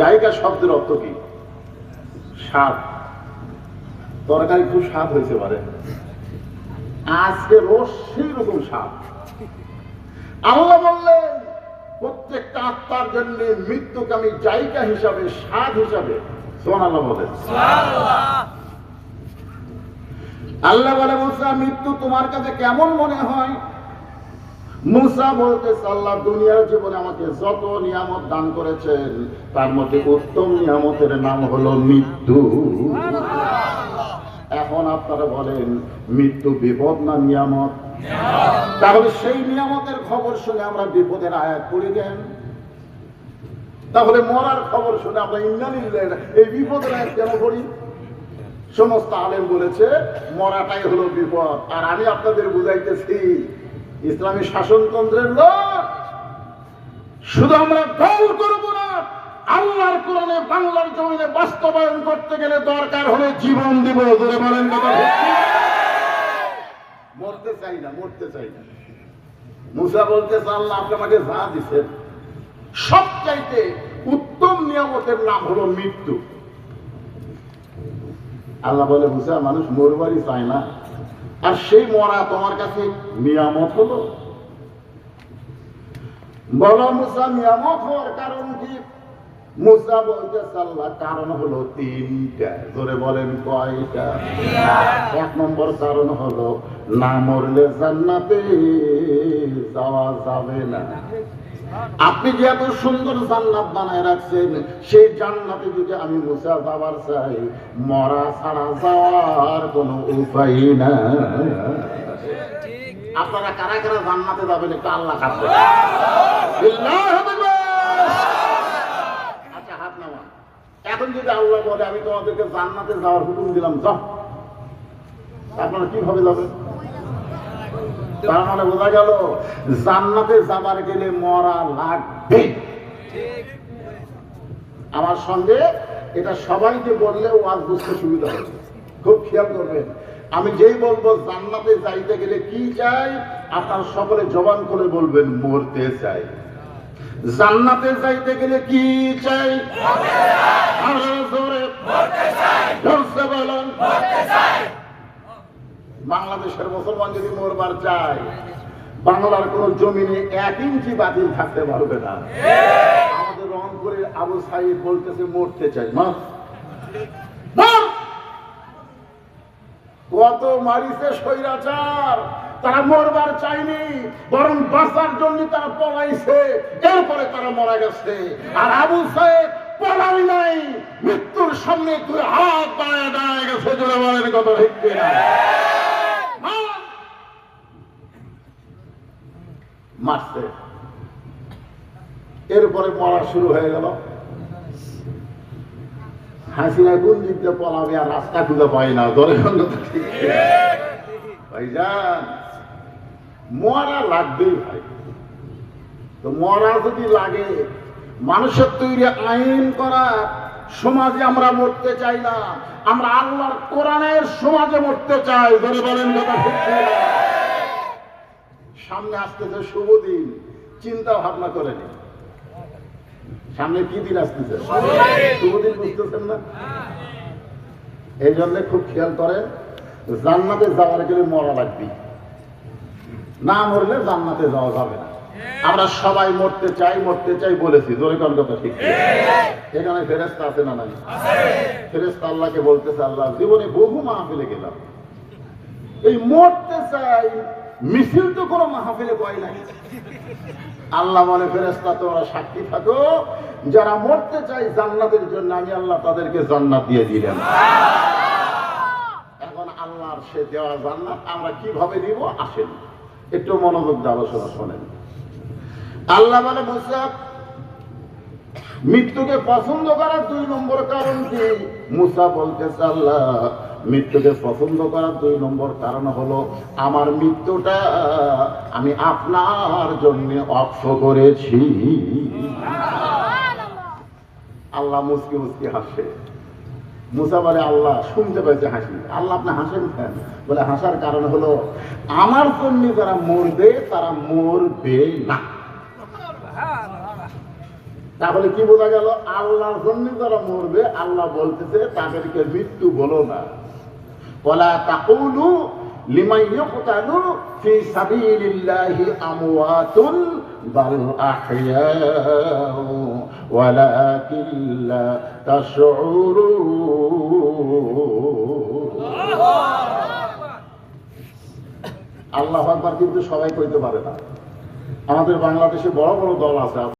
জায়গা শব্দের অর্থ কি? স্বাদ। তরকারি খুব স্বাদ হয়েছে পারে। আজকে রোজ সেই রকম স্বাদ। আল্লাহ বললেন প্রত্যেকটা আত্মার জন্য মৃত্যুকে আমি জায়গা হিসাবে স্বাদ হিসাবে। আল্লাহ বলেন। আল্লাহ বলে মুসা মৃত্যু তোমার কাছে কেমন মনে হয়? মুসা বলতে আল্লাহ দুনিয়ার জীবনে আমাকে যত নিয়ামত দান করেছেন তার মধ্যে উত্তম নিয়ামতের নাম হলো মৃত্যু। এখন আপনারা বলেন মৃত্যু বিপদ না নিয়ামত? তাহলে সেই নিয়ামতের খবর শুনে আমরা বিপদের আয়াত পড়ি দেন তাহলে মরার খবর শুনে আমরা ইন্দানিল্লের এই বিপদের আয়াত কেন পড়ি? সমস্ত আলেম বলেছে মরাটাই হলো বিপদ। আর আমি আপনাদের বুঝাইতেছি ইসলামী শাসনতন্ত্রের লোক। শুধু আমরা দৌড় করব না, আল্লাহর কোরআনে বাংলার জমিনে বাস্তবায়ন করতে গেলে দরকার হলে জীবন দিব। ধরে বলেন কথা মরতে চাই না, মরতে চাই না। মুসা বলতেছে আল্লাহ আপনি আমাকে যা দিচ্ছেন সবচাইতে উত্তম নিয়ামতের নাম হলো মৃত্যু। আল্লাহ বলে, মুসা, মানুষ মরবারই চায় না। আর সেই মরা তোমার কাছে নিয়ামত হলো? বলো, মুসা, নিয়ামত হওয়ার কারণ কি? মুসা বলতে আল্লাহ কারণ হলো তিনটা। ধরে বলেন কয়টা? এক নম্বর কারণ হলো, না মরলে জান্নাতে যাওয়া যাবে না। আপনি যে এত সুন্দর জান্নাত বানায় রাখছেন, সেই জান্নাতে যদি আমি মুসা যাবার চাই, মরা ছাড়া যাওয়ার কোনো উপায় না আপনারা কারা কারা জান্নাতে যাবেন একটু আল্লাহ কাছে আচ্ছা হাত নামা এখন যদি আল্লাহ বলে, আমি তোমাদেরকে জান্নাতে যাওয়ার হুকুম দিলাম, যাও। আপনারা কীভাবে যাবেন? বোঝা গেল, জান্নাতে যাবার গেলে মরা লাগবে। আমার সঙ্গে এটা সবাইকে বললে বুঝতে সুবিধা হবে। খুব খেয়াল করবেন, আমি যেই বলব, জান্নাতে যাইতে গেলে কি চাই? আপনার সকলে জবান করে বলবেন, মরতে চাই। জান্নাতে যাইতে গেলে কি চাই? জোরে। বলুন বাংলাদেশের মুসলমান যদি মরবার চায়, বাংলার কোন জমিনে এক ইঞ্চি বাতিল থাকতে পারবে না। আমাদের রংপুরের আবু সাইদ বলতেছে, মরতে চাই। মা কত মারিছে স্বৈরাচার, তারা মরবার বরং বাঁচার জন্য তারা পলাইছে, এরপরে তারা মারা গেছে। আর আবু সাহেব পলাই নাই, মৃত্যুর সামনে তুই হাত দাঁড়ায় দাঁড়ায় গেছে, জোরে বলেন কত ঠিক কিনা মার! মারছে। এরপরে মরা শুরু হয়ে গেল। হাসিনা কোন দিক পলাবে আর রাস্তা খুঁজে পাই না, ধরে মরা লাগবেই ভাই। তো মরা যদি লাগে, মানুষের তৈরি আইন করা, সমাজে আমরা মরতে চাই না, আমরা আল্লাহর কোরআনের সমাজে মরতে চাই, ধরে বলেন কথা ঠিক? সামনে আসতেছে শুভ দিন, চিন্তা ভাবনা করে নি সামনে কি দিন আসতেছে? শুভ দিন বুঝতেছেন না? এই জন্য খুব খেয়াল করেন, জান্নাতে যাওয়ার গেলে মরা লাগবে না মরলে জান্নাতে যাওয়া যাবে না। আমরা সবাই মরতে চাই মরতে চাই বলেছি, জোরে কোন কথা ঠিক এখানে ফেরেস্তা আছে না নাই? ফেরেস্তা আল্লাহকে বলতেছে, আল্লাহ, জীবনে বহু মাহফিলে গেলাম। এই মরতে চাই মিছিল তো কোনো মাহফিলে পাই নাই। আল্লাহ বলে ফেরেস্তা তোমরা সাক্ষী থাকো। যারা মরতে চাই জান্নাতের জন্য, আমি আল্লাহ তাদেরকে জান্নাত দিয়ে দিলেন এখন আল্লাহর সে দেওয়া জান্নাত আমরা কীভাবে নিব, আসেন। একটু মনোযোগ দিয়ে আলোচনা শোনেন। আল্লাহ বলে, মুসা, মৃত্যুকে পছন্দ করার দুই নম্বর কারণ কি? মুসা বলতেছে, আল্লাহ মৃত্যুকে পছন্দ করার দুই নম্বর কারণ হলো, আমার মৃত্যুটা আমি আপনার জন্য অক্ষ করেছি। আল্লাহ মুসকি মুসকি হাসে। মুসা বলে, আল্লাহ, শুনতে পাইছে হাসি। আল্লাহ, আপনি হাসেন কেন? বলে, হাসার কারণ হলো, আমার জন্য যারা মরবে, তারা মরবে না। তাহলে কি বোঝা গেল? আল্লাহর জন্য যারা মরবে, আল্লাহ বলতেছে, তাদেরকে মৃত্যু বলো না। ওয়ালা তাকুলু লিমান ইউকতালু ফি সাবিলিল্লাহি আমওয়াতুন বাল আহইয়াউ ওয়ালাকিন লা তাশউরুন আল্লাহ আকবার কিন্তু সবাই কইতে পারে না। আমাদের বাংলাদেশে বড় বড় দল আছে